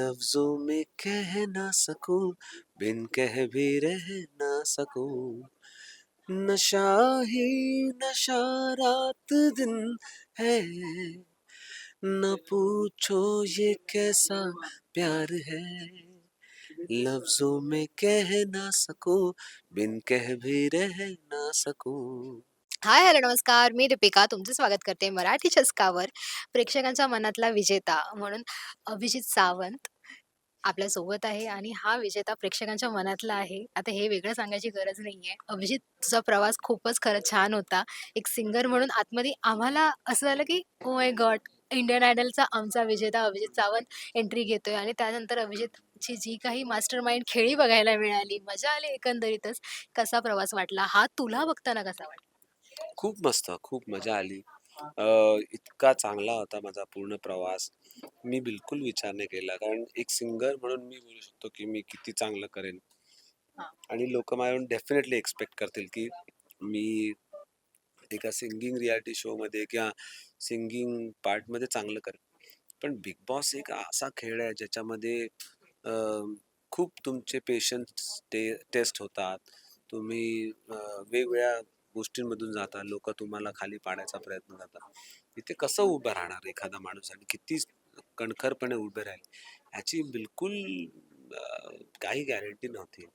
लफ्जों में कह ना सकूँ, बिन कह भी रह ना सकूँ। नशा ही नशा रात दिन है। न पूछो ये कैसा प्यार है। लफ्जों में कह ना सकूँ, बिन कह भी रह ना सकूँ। हाय हॅलो नमस्कार. मी दीपिका. तुमचं स्वागत करते मराठी चस्कावर. प्रेक्षकांच्या मनातला विजेता म्हणून अभिजित सावंत आपल्यासोबत आहे आणि हा विजेता प्रेक्षकांच्या मनातला आहे. आता हे वेगळं सांगायची गरज नाहीये. अभिजित तुझा प्रवास खूपच खरंच छान होता. एक सिंगर म्हणून आतमध्ये आम्हाला असं झालं की ओ माय गॉड इंडियन आयडलचा आमचा विजेता अभिजित सावंत एंट्री घेतोय आणि त्यानंतर अभिजितची जी काही मास्टर माइंड खेळी बघायला मिळाली मजा आली एकंदरीतच. कसा प्रवास वाटला? हा तुला बघताना कसा वाटला? खूप मस्त खूप मजा आली. अ, इतका चांगला होता माझा पूर्ण प्रवास. मी बिलकुल विचार नाही केला कारण एक सिंगर म्हणून मी बोलू शकतो की मी किती चांगलं करेन. हा. आणि लोक माझ्याकडून डेफिनेटली एक्सपेक्ट करतील की मी एका सिंगिंग रियालिटी शो मध्ये किंवा सिंगिंग पार्टमध्ये चांगलं करेन. पण बिग बॉस एक असा खेळ आहे ज्याच्यामध्ये अ, खूप तुमचे पेशन्स टेस्ट होतात. तुम्ही अ, वेगवेगळ्या गोष्टींमधून जाता लोक तुम्हाला खाली पाडायचा प्रयत्न करतात. इथे कसं उभं राहणार एखादा माणूस? आणि किती कणखरपणे उभे राहील? याची बिलकुल काही गॅरंटी नव्हती.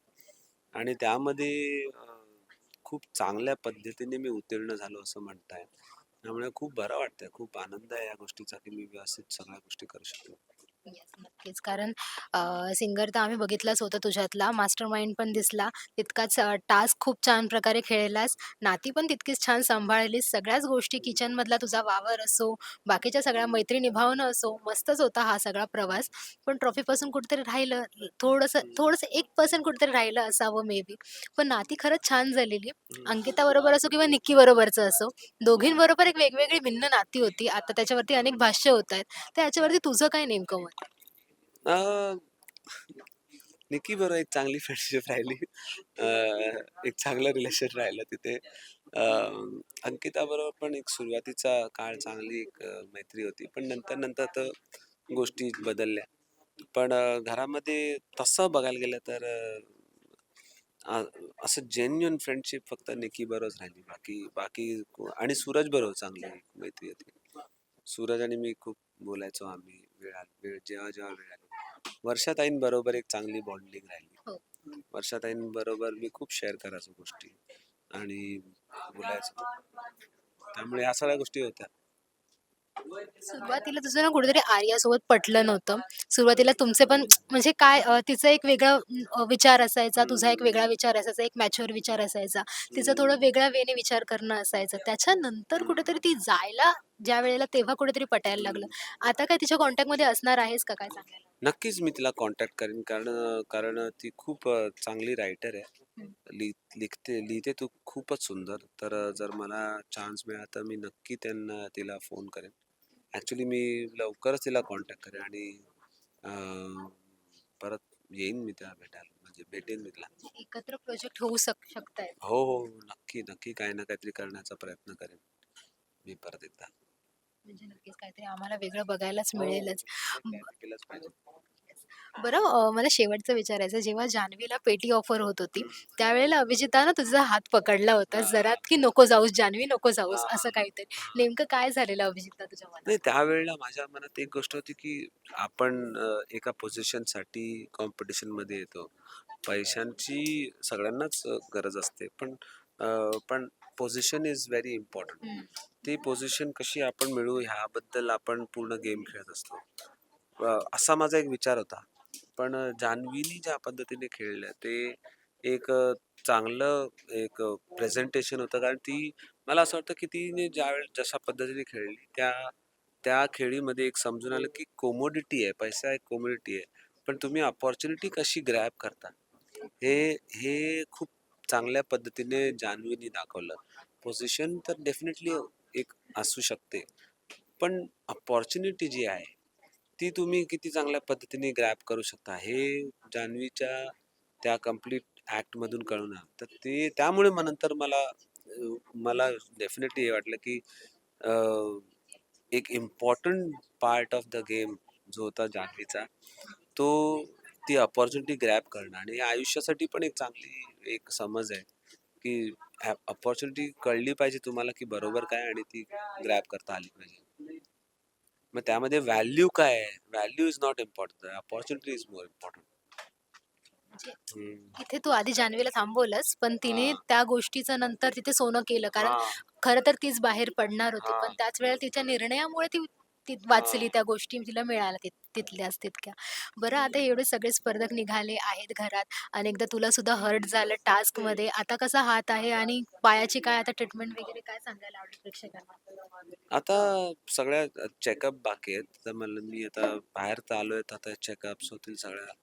आणि त्यामध्ये खूप चांगल्या पद्धतीने मी उत्तीर्ण झालो असं म्हणताय त्यामुळे खूप बरं वाटतंय. खूप आनंद आहे या गोष्टीचा की मी व्यवस्थित सगळ्या गोष्टी करू शकतो नक्कीच. कारण सिंगर तर आम्ही बघितलाच होता तुझ्यातला. मास्टर माइंड पण दिसला. तितकाच टास्क खूप छान प्रकारे खेळलास. नाती पण तितकीच छान सांभाळलीस. सगळ्याच गोष्टी किचन मधला तुझा वावर असो बाकीच्या सगळ्या मैत्री निभावणं असो मस्तच होता हा सगळा प्रवास. पण ट्रॉफी पासून कुठेतरी राहिलं थोडंसं थोडंसं एक पर्सेंट कुठेतरी राहिलं असावं मे बी पण नाती खरंच छान झालेली. अंकिता बरोबर असो किंवा निक्की बरोबरचं असो दोघींबरोबर एक वेगवेगळी भिन्न नाती होती. आता त्याच्यावरती अनेक भाष्य होत आहेत. तर याच्यावरती तुझं काय नेमकं मत? निकी बरोबर एक चांगली फ्रेंडशिप राहिली. अ, एक चांगलं रिलेशन राहिलं तिथे. अ, अंकिता बरोबर पण एक सुरुवातीचा काळ चांगली एक अ, मैत्री होती. पण नंतर नंतर तर गोष्टी बदलल्या. पण अ, घरामध्ये तसं बघायला गेलं तर अ, असं जेन्युन फ्रेंडशिप फक्त निकी बरोबरच राहिली. बाकी बाकी को- आणि सूरज बरोबर चांगली मैत्री होती. सूरज आणि मी खूप बोलायचो आम्ही. वेळात वेळ जेव्हा जेव्हा वेळ आली वर्षाताईन बरोबर एक चांगली बॉन्डिंग हो. राहिली. वर्षाताईन बरोबर मी खूप शेअर करायचो गोष्टी आणि बोलायचो. त्यामुळे ह्या सगळ्या गोष्टी होत्या. सुरुवातीला तुझं ना कुठेतरी आर्यासोबत पटलं नव्हतं. सुरुवातीला तुमचे पण म्हणजे काय अ, तिचा एक वेगळा अ, विचार असायचा तुझा एक वेगळा विचार असायचा एक मॅच्युअर विचार असायचा. तिचं थोडं वेगळ्या वेने विचार करणं असायचं. त्याच्यानंतर कुठेतरी ती जायला ज्या वेळेला तेव्हा कुठेतरी पटायला लागलं. आता काय तिच्या कॉन्टॅक्टमध्ये असणार आहेस का? काय सांगायला? नक्कीच मी तिला कॉन्टॅक्ट करेन. कारण कारण ती खूप चांगली रायटर आहे. लिह लिखते लिहिते तू खूपच सुंदर. तर जर मला चान्स मिळाला तर मी नक्की त्यांना तिला फोन करेन. ॲक्च्युली मी लवकरच तिला कॉन्टॅक्ट करेन आणि परत येईन मी तिला भेटायला. म्हणजे भेटेन मी तिला. एकत्र प्रोजेक्ट होऊ शक शकतायत हो हो. नक्की नक्की. काही ना काहीतरी करण्याचा प्रयत्न करेन मी परत एकदा. म्हणजे नक्कीच काहीतरी आम्हाला वेगळं बघायलाच हो, मिळेलच. बरं अ, मला शेवटचं विचारायचं जेव्हा जान्हवीला पेटी ऑफर होत होती त्यावेळेला अभिजितानं तुझा हात पकडला होता. जरा की नको जाऊस जान्हवी नको जाऊस असं काहीतरी. नेमकं काय झालेलं अभिजितला तुझ्या मनात? नाही त्यावेळेला माझ्या मनात एक गोष्ट होती की आपण अ, एका पोझिशनसाठी कॉम्पिटिशनमध्ये येतो. पैशांची सगळ्यांनाच अ, गरज असते. पण अ, पण पोझिशन इज व्हेरी इम्पॉर्टंट. ती पोझिशन कशी आपण मिळवू ह्याबद्दल आपण पूर्ण गेम खेळत असतो. असा माझा एक विचार होता. पण जान्हवीनी ज्या पद्धतीने खेळलं ते एक चांगलं एक प्रेझेंटेशन होतं. कारण ती मला असं वाटतं की तिने ज्या जशा पद्धतीने खेळली त्या त्या खेळीमध्ये एक समजून आलं की कोमोडिटी आहे. पैसा एक कोमोडिटी आहे. पण तुम्ही अपॉर्च्युनिटी कशी ग्रॅब करता? हे हे खूप चांगल्या पद्धतीने जान्हवीने दाखवलं. पोझिशन तर डेफिनेटली एक असू शकते. पण अपॉर्च्युनिटी जी आहे ती तुम्ही किती चांगल्या पद्धतीने ग्रॅप करू शकता हे जान्हवीच्या त्या कंप्लीट ॲक्टमधून कळून तर ते त्यामुळे मग नंतर मला मला डेफिनेटली हे वाटलं की एक important part of the game जो होता जान्हवीचा तो ती अपॉर्च्युनिटी ग्रॅब करणं आणि आयुष्यासाठी पण एक चांगली एक समज आहे की अपॉर्च्युनिटी कळली पाहिजे तुम्हाला की बरोबर काय आणि ती ग्रॅब करता आली पाहिजे. मग त्यामध्ये व्हॅल्यू काय आहे? Value is not important opportunity is more important इथे तू आधी जान्हवीला थांबवलंस पण तिने. त्या गोष्टीचं नंतर तिथे सोनं केलं कारण खरं तर तीच बाहेर पडणार होती. पण त्याच वेळेला तिच्या निर्णयामुळे ती ती वाचली त्या गोष्टी तिला मिळाल्या तिथल्याच तितक्या. बरं आता एवढे सगळे स्पर्धक निघाले आहेत घरात अनेकदा तुला सुद्धा हर्ट झालं टास्कमध्ये. आता कसा हात आहे आणि पायाची काय आता ट्रीटमेंट वगैरे काय सांगायला आवडेल प्रेक्षकांना? आता सगळ्या चेकअप बाकी आहेत. तर मला मी आता बाहेर तर आलोय तर आता चेकअप्स होतील सगळ्या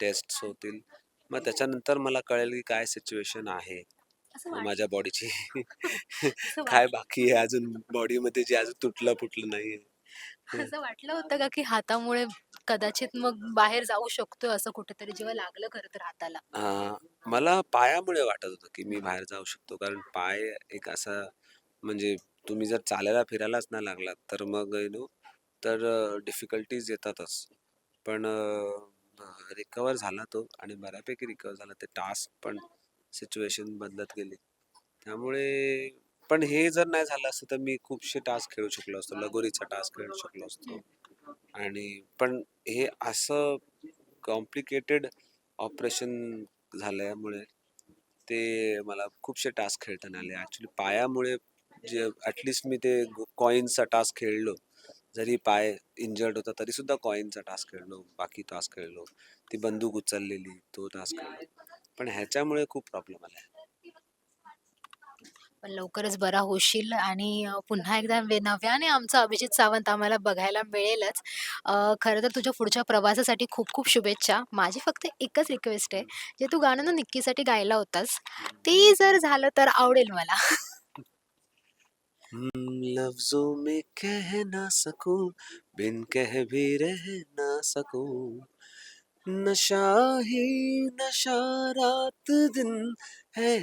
टेस्ट होतील. मग त्याच्यानंतर मला कळेल की काय सिच्युएशन आहे असं माझ्या बॉडीची. असं काय बाकी आहे अजून बॉडीमध्ये जे अजून तुटलं फुटलं नाहीये. असं वाटलं होतं का की हातामुळे कदाचित मग बाहेर जाऊ शकतोय असं कुठेतरी जेव्हा लागलं खरं तर हाताला? अं, मला पायामुळे वाटत होतं की मी बाहेर जाऊ शकतो. कारण पाय एक असा म्हणजे तुम्ही जर चालायला फिरायलाच नाही लागलात तर मग यु नो तर डिफिकल्टीज येतातच. पण रिकवर झाला तो आणि बऱ्यापैकी रिकवर झाला. ते टास्क पण सिच्युएशन बदलत गेली. त्यामुळे पण हे जर नाही झालं असतं तर मी खूपशे टास्क खेळू शकलो असतो लगोरीचा टास्क खेळू शकलो असतो. आणि पण हे असं कॉम्प्लिकेटेड ऑपरेशन झाल्यामुळे ते मला खूपसे टास्क खेळताना आले. ॲक्च्युली पायामुळे जे ॲटलिस्ट मी ते कॉईनचा टास्क खेळलो. जरी पाय इंजर्ड होता तरी सुद्धा कॉईनचा टास्क खेळलो बाकी टास्क खेळलो. ती बंदूक उचललेली तो टास्क खेळलो. पण ह्याच्यामुळे खूप प्रॉब्लेम आला पण लवकरच बरा होशील आणि पुन्हा एकदा वे- नव्याने आमचा अभिजित सावंत आम्हाला बघायला मिळेलच. अ, खरं तर तुझ्या पुढच्या प्रवासासाठी खूप खूप शुभेच्छा. माझी फक्त एकच रिक्वेस्ट आहे जे तू गाणं ना निक्कीसाठी गायला होतास ते जर झालं तर आवडेल मला. हम्म, लफ्जों में कह ना सकूं बिन कह भी रह ना सकूं। नशा ही नशा रात दिन है।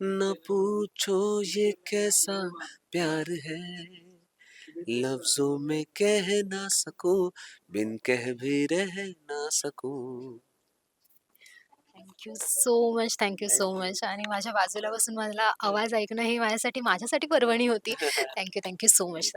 न पूछो ये कैसा प्यार है। लफ्जों में कह ना सको बिन कह भी रह ना सकूँ। Thank you so much thank you so much आणि माझ्या बाजूला बसून मला आवाज़ ऐकणं ही माझ्यासाठी माझ्यासाठी पर्वणी होती. Thank you thank you so much